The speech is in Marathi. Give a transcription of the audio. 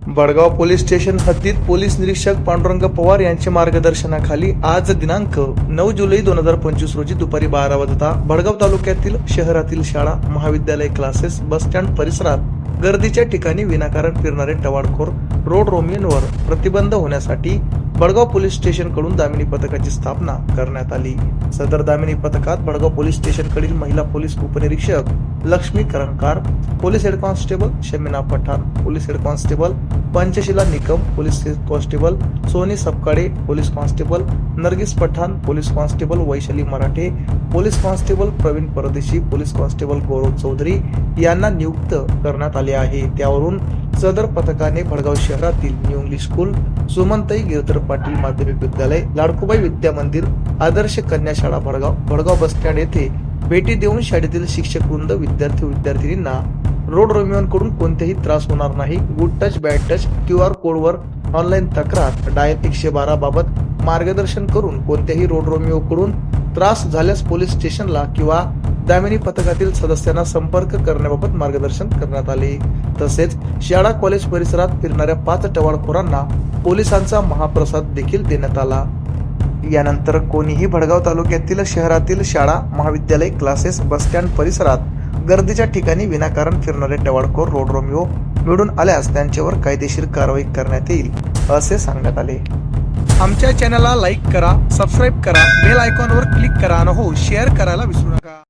बडगाव पोलीस स्टेशन हद्दीत पोलीस निरीक्षक पांडुरंग पवार यांच्या मार्गदर्शनाखाली आज दिनांक नऊ जुलै दोन हजार पंचवीस रोजी दुपारी बारा वाजता भडगाव तालुक्यातील शहरातील शाळा महाविद्यालय क्लासेस बसस्टँड परिसरात गर्दीच्या ठिकाणी विनाकारण फिरणारे टवाळखोर रोड रोमियनवर प्रतिबंध होण्यासाठी बडगाव पोलीस स्टेशनकडून दामिनी पथकाची स्थापना करण्यात आली. सदर दामिनी पथकात बडगाव पोलीस स्टेशनकडील महिला पोलीस उपनिरीक्षक Laxmi Karankar police head constable Shamina Pathan police head constable Panchshila Nikam police constable Soni Sapkale police constable Nargis Pathan police constable Vaishali Marathe police constable Pravin Pardeshi police constable गौरव चौधरी यांना नियुक्त करण्यात आले आहे. त्यावरून सदर पथकाने भडगाव शहरातील new English school Sumantai Girdhar Patil माध्यमिक विद्यालय लाडकुबाई विद्या मंदिर आदर्श कन्या शाळा भडगाव भडगाव बसस्टँड येथे भेटी देऊन शाळेतील शिक्षक वृंद विद्यार्थी विद्यार्थिनींना रोड रोमिओंकडून कोणतेही त्रास होणार नाही. Good touch bad touch Q R कोडवर ऑनलाईन तक्रार डायल एकशे बारा बाबत मार्गदर्शन करून कोणत्याही रोड रोमिओकडून त्रास झाल्यास पोलीस स्टेशनला किंवा दामिनी पथकातील सदस्यांना संपर्क करण्याबाबत मार्गदर्शन करण्यात आले. तसेच शाळा कॉलेज परिसरात फिरणाऱ्या पाच टवाळखोरांना पोलिसांचा महाप्रसाद देखील देण्यात आला. यानंतर कोणीही भडगाव तालुक्यातील शहरातील शाळा महाविद्यालय क्लासेस बसस्टँड परिसरात गर्दीच्या ठिकाणी विनाकारण फिरणारे टवाळखोर रोड रोमिओ मिळून आल्यास त्यांच्यावर कायदेशीर कारवाई करण्यात येईल असे सांगण्यात आले. आमच्या चॅनलला लाईक करा सबस्क्राईब करा बेल आयकॉनवर क्लिक करा आणि हो शेअर करायला विसरू नका.